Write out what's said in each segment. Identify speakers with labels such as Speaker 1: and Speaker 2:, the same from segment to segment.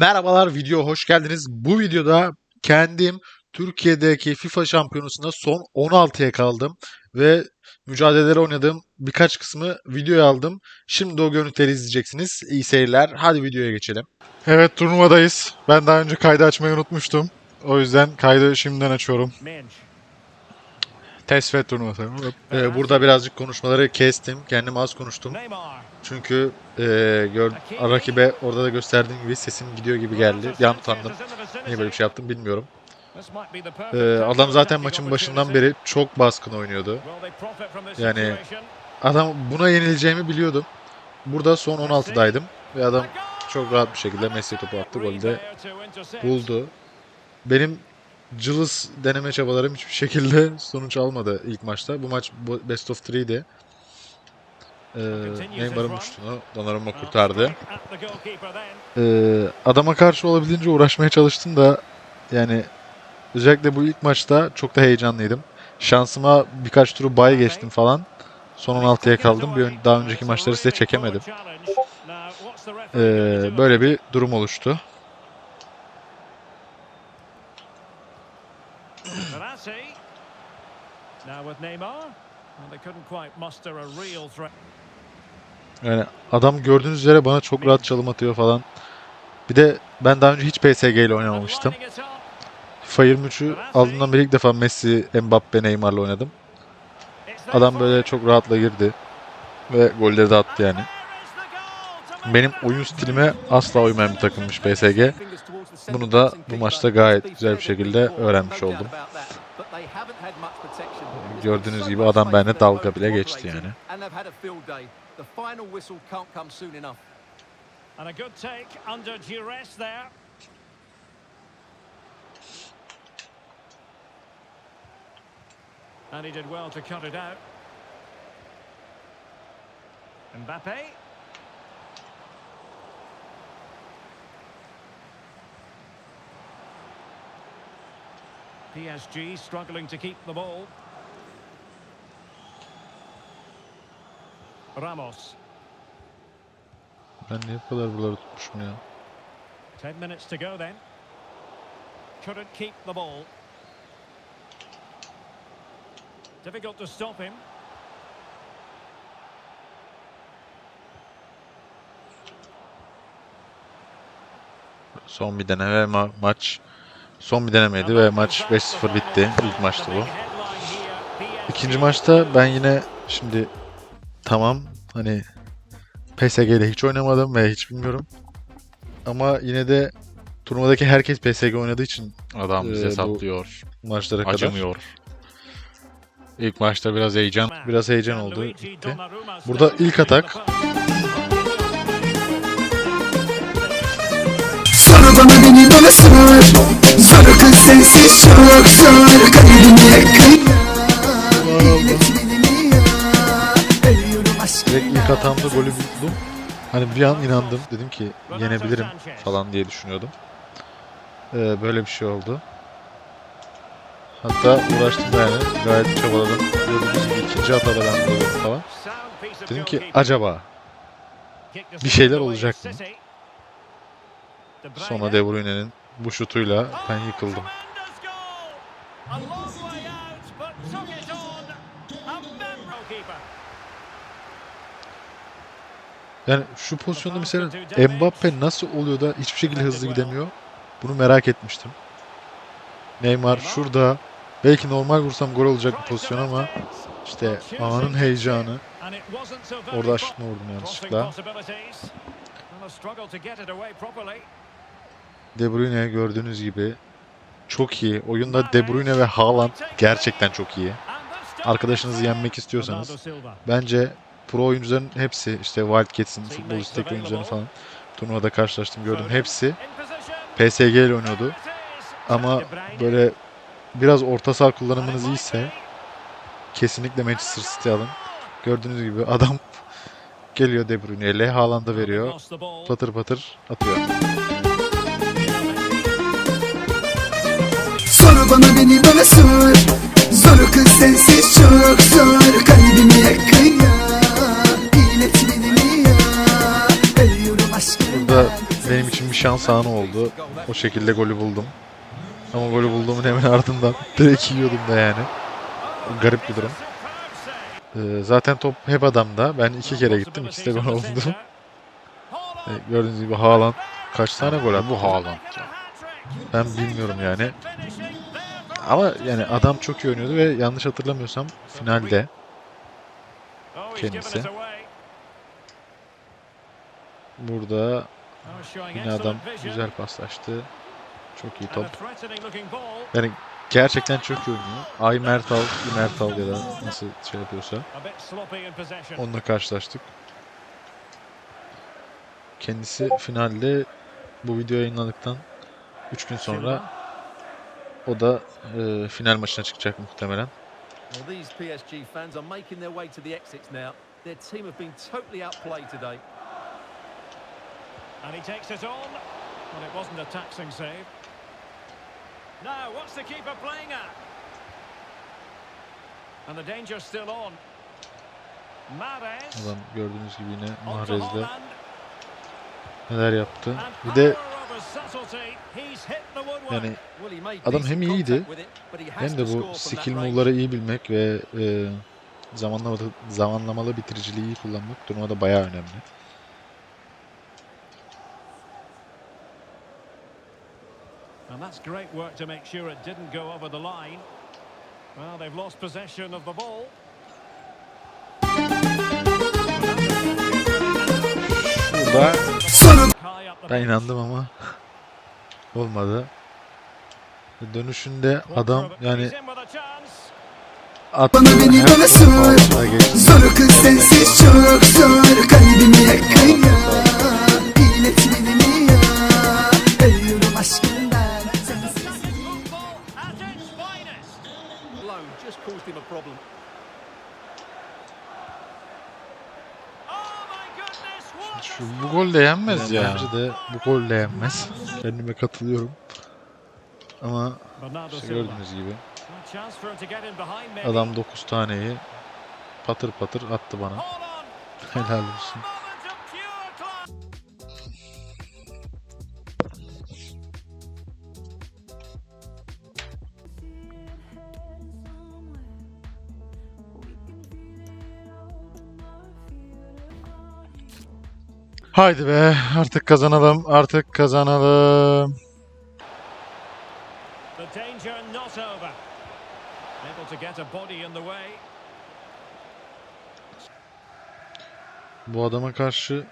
Speaker 1: Merhabalar video hoş geldiniz. Bu videoda kendim Türkiye'deki FIFA şampiyonasında son 16'ya kaldım ve mücadeleleri oynadığım birkaç kısmı videoya aldım. Şimdi o görüntüleri izleyeceksiniz. İyi seyirler. Hadi videoya geçelim. Evet turnuvadayız. Ben daha önce kaydı açmayı unutmuştum. O yüzden kaydı şimdiden açıyorum. Tesvet turnuvası. Ee, burada birazcık konuşmaları kestim. Kendim az konuştum. Çünkü e, gör, rakibe orada da gösterdiğim gibi sesim gidiyor gibi geldi. Bir an utandım. Niye böyle bir şey yaptım bilmiyorum. Ee, adam zaten maçın başından beri çok baskın oynuyordu. Yani Adam buna yenileceğimi biliyordum. Burada son 16'daydım ve adam çok rahat bir şekilde Messi topu attı. Golü de buldu. Benim cılız deneme çabalarım hiçbir şekilde sonuç almadı ilk maçta. Bu maç best of 3'di. Ee, Neymar'ın uçtuğunu Donnarumma kurtardı. Ee, adama karşı olabildiğince uğraşmaya çalıştım da yani özellikle bu ilk maçta çok da heyecanlıydım. Şansıma birkaç turu bay geçtim falan. Son 16'ya kaldım. Bir ön- daha önceki maçları size çekemedim. Ee, böyle bir durum oluştu. Yani adam gördüğünüz üzere bana çok rahat çalım atıyor falan. Bir de ben daha önce hiç PSG ile oynamamıştım. FIFA 23'ü aldığımdan beri ilk defa Messi, Mbappe, Neymar'la oynadım. Adam böyle çok rahatla girdi. Ve golleri de attı yani. Benim oyun stilime asla uymayan bir takımmış PSG. Bunu da bu maçta gayet güzel bir şekilde öğrenmiş oldum. Gördüğünüz gibi adam benimle dalga bile geçti yani.
Speaker 2: And a good take under duress there. And he did well to cut it out. Mbappe. PSG struggling to keep the ball. Ramos.
Speaker 1: Ben niye bu kadar buraları tutmuşum ya?
Speaker 2: 10 minutes to go then. Couldn't keep the ball. Difficult to stop him.
Speaker 1: Son bir deneme ma- maç son bir denemeydi ve maç 5-0 bitti. İlk maçtı bu. İkinci maçta ben yine şimdi tamam hani PSG ile hiç oynamadım ve hiç bilmiyorum. Ama yine de turnuvadaki herkes PSG oynadığı için
Speaker 3: Adam
Speaker 1: Ee,
Speaker 3: bize
Speaker 1: bu
Speaker 3: saplıyor.
Speaker 1: maçlara kadar
Speaker 3: Acımıyor. İlk maçta biraz heyecan.
Speaker 1: biraz heyecan oldu. Gitti. Burada ilk atak
Speaker 4: Sor bana beni bana sor Sor kız sensiz çok zor Kalbimi yakın
Speaker 1: direkt ilk hatamda golü buldum. Hani bir an inandım. Dedim ki yenebilirim falan diye düşünüyordum. Ee, böyle bir şey oldu. Hatta uğraştım yani. Gayet çabaladım. Gördüğünüz gibi ikinci ben buldum falan. Dedim ki acaba bir şeyler olacak mı? Sonra De Bruyne'nin bu şutuyla ben yıkıldım. Yani şu pozisyonda mesela Mbappe nasıl oluyor da hiçbir şekilde hızlı gidemiyor? Bunu merak etmiştim. Neymar şurada belki normal vursam gol olacak bir pozisyon ama işte anın heyecanı orada aşırtma vurdum yanlışlıkla. De Bruyne gördüğünüz gibi çok iyi. Oyunda De Bruyne ve Haaland gerçekten çok iyi. Arkadaşınızı yenmek istiyorsanız bence pro oyuncuların hepsi işte Wildcats'in futbol istek oyuncularını falan turnuvada karşılaştım gördüm. Hepsi PSG ile oynuyordu. Ama böyle biraz orta saha kullanımınız iyiyse kesinlikle Manchester City alın. Gördüğünüz gibi adam geliyor De Bruyne ile Haaland'a veriyor. Patır patır atıyor.
Speaker 4: Bana beni bana sor Zor kız sensiz çok zor Kalbimi yakın ya İlet beni ya Ölüyorum aşkına
Speaker 1: Burada benim için bir şans anı oldu. O şekilde golü buldum. Ama golü bulduğumun hemen ardından direkt yiyordum da yani. Garip bir durum. Ee, zaten top hep adamda. Ben iki kere gittim. ikisi de gol oldu. Ee, gördüğünüz gibi Haaland kaç tane gol attı?
Speaker 3: Bu Haaland.
Speaker 1: Ben bilmiyorum yani. Ama yani adam çok iyi oynuyordu ve yanlış hatırlamıyorsam finalde kendisi. burada yine adam güzel paslaştı. Çok iyi top. Yani gerçekten çok iyi oynuyor. Ay Mertal, Mertal ya da nasıl şey yapıyorsa. Onunla karşılaştık. Kendisi finalde bu video yayınlandıktan 3 gün sonra o da e, final maçına çıkacak muhtemelen.
Speaker 5: Well, these PSG fans are making their way to the exits now. Their team have been totally outplayed today.
Speaker 2: And he takes it on. Well, it wasn't a taxing save. Now, what's the keeper playing at? And the danger's still on. Mahrez.
Speaker 1: Adam gördüğünüz gibi yine Mahrez'de neler yaptı. Bir de yani Adam hem iyiydi, hem de bu skill move'ları iyi bilmek ve e, zamanlamalı, zamanlamalı bitiriciliği iyi kullanmak turnuvada bayağı önemli.
Speaker 2: And that's great work to make sure it didn't go over the line. Well, they've lost possession of the ball.
Speaker 1: Burada ben inandım ama olmadı. Dönüşünde adam yani
Speaker 2: He's in with a chance.
Speaker 1: attı
Speaker 4: Bana beni bana sor. Zor kız sensiz çok zor Kalbimi yakın ya İletmenimi ya Ölüyorum aşkından sensiz
Speaker 5: just caused him a problem.
Speaker 3: Şu, bu gol de yenmez ya.
Speaker 1: Bence de bu gol de yenmez. Kendime katılıyorum. Ama işte gördüğünüz gibi adam 9 taneyi patır patır attı bana. Helal olsun. Haydi be artık kazanalım artık kazanalım.
Speaker 2: The danger not over. Able to get a body in the way.
Speaker 1: Bu adama karşı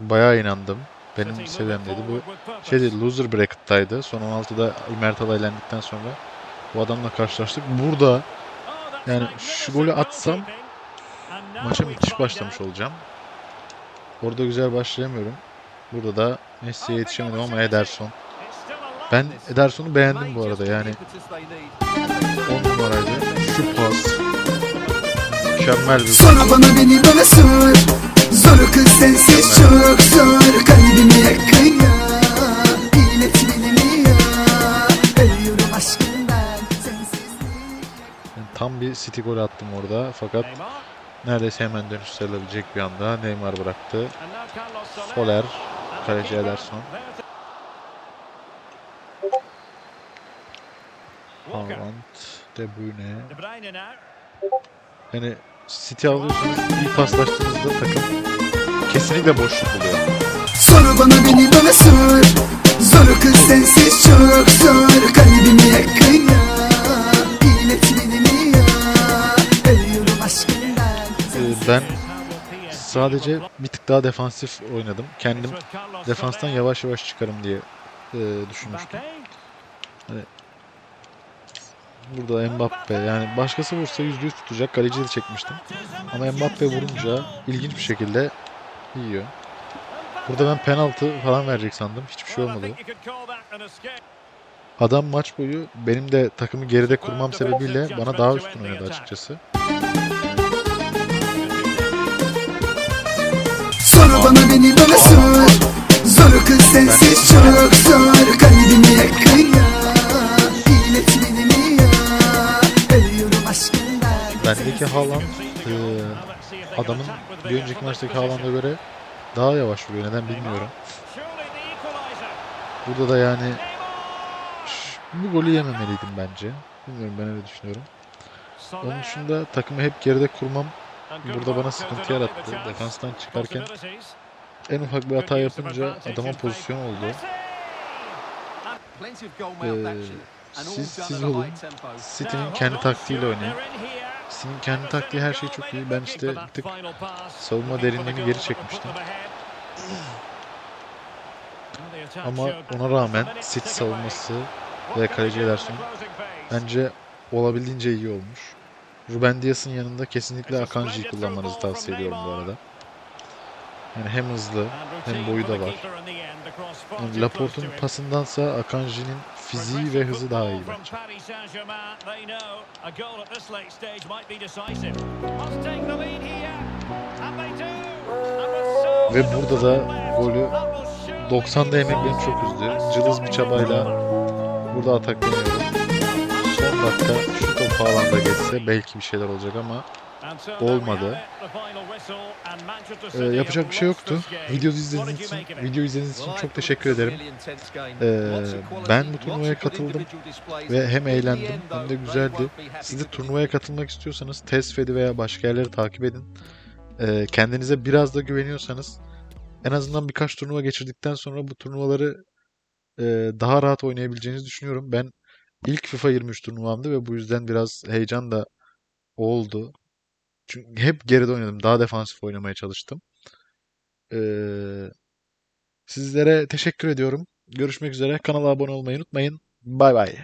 Speaker 1: bayağı inandım. Benim seviyemdeydi. Bu şeydi loser bracket'taydı. Son 16'da Mertal'a elendikten sonra bu adamla karşılaştık. Burada
Speaker 2: that's
Speaker 1: yani şu golü atsam maça müthiş başlamış olacağım. Orada güzel başlayamıyorum. Burada da Messi'ye yetişemedim ama Ederson. Ben Ederson'u beğendim bu arada yani
Speaker 5: impetus they need.
Speaker 1: 10 numaraydı. Şu pas. Mükemmel bir
Speaker 4: Sonra bana beni bana sor Zor kız sensiz çok zor Kalbimi yakın ya İletmenimi ya Ölüyorum aşkından sensizlik
Speaker 1: Yani tam bir City golü attım orada fakat. Neredeyse hemen dönüş sayılabilecek bir anda Neymar bıraktı.
Speaker 2: Soler.
Speaker 1: Kaleci Ederson. Haaland, De Bruyne. Yani City alıyorsanız iyi paslaştığınızda takım kesinlikle boşluk buluyor.
Speaker 4: Sonra bana beni bana sor Zor kız sensiz çok zor Kalbimi yakın
Speaker 1: ben sadece bir tık daha defansif oynadım. Kendim defanstan yavaş yavaş çıkarım diye e, düşünmüştüm. Burada Mbappe yani başkası vursa %100 tutacak. Kaleci de çekmiştim. Ama Mbappe vurunca ilginç bir şekilde yiyor. Burada ben penaltı falan verecek sandım. Hiçbir şey olmadı. Adam maç boyu benim de takımı geride kurmam sebebiyle bana daha üstün oynadı açıkçası.
Speaker 4: Bana beni bana sor Zor kız sensiz çok zor Kalbimi yakın ya İletmenimi ya Ölüyorum aşkından
Speaker 1: Bendeki Haaland e, adamın bir önceki maçtaki Haaland'a göre daha yavaş vuruyor. Neden bilmiyorum. Burada da yani bu golü yememeliydim bence. Bilmiyorum ben öyle düşünüyorum. Onun dışında takımı hep geride kurmam burada bana sıkıntı yarattı. Defanstan çıkarken en ufak bir hata yapınca adama pozisyon oldu. Ee, siz- siz olun. City'nin kendi taktiğiyle oynayın. City'nin kendi taktiği her şey çok iyi. Ben işte bir tık savunma derinliğini geri çekmiştim. Ama ona rağmen City savunması ve kaleci Ederson bence olabildiğince iyi olmuş. Ruben Dias'ın yanında kesinlikle Akanji'yi kullanmanızı tavsiye ediyorum bu arada. Yani hem hızlı hem boyu da var. Yani Laporte'un pasındansa Akanji'nin fiziği ve hızı daha iyi bence. Ve burada da golü 90'da yemek beni çok üzdü. Cılız bir çabayla burada ataklanıyorum. Son dakika şu top alanda geçse belki bir şeyler olacak ama olmadı. Ee, yapacak bir şey yoktu. Video izlediğiniz için, video izlediğiniz için çok teşekkür ederim. Ee, ben bu turnuvaya katıldım ve hem eğlendim hem de güzeldi. Siz de turnuvaya katılmak istiyorsanız Tesfed'i veya başka yerleri takip edin. Ee, kendinize biraz da güveniyorsanız en azından birkaç turnuva geçirdikten sonra bu turnuvaları e, daha rahat oynayabileceğinizi düşünüyorum. Ben ilk FIFA 23 turnuvamdı ve bu yüzden biraz heyecan da oldu. Çünkü hep geride oynadım. Daha defansif oynamaya çalıştım. Ee, sizlere teşekkür ediyorum. Görüşmek üzere. Kanala abone olmayı unutmayın. Bay bay.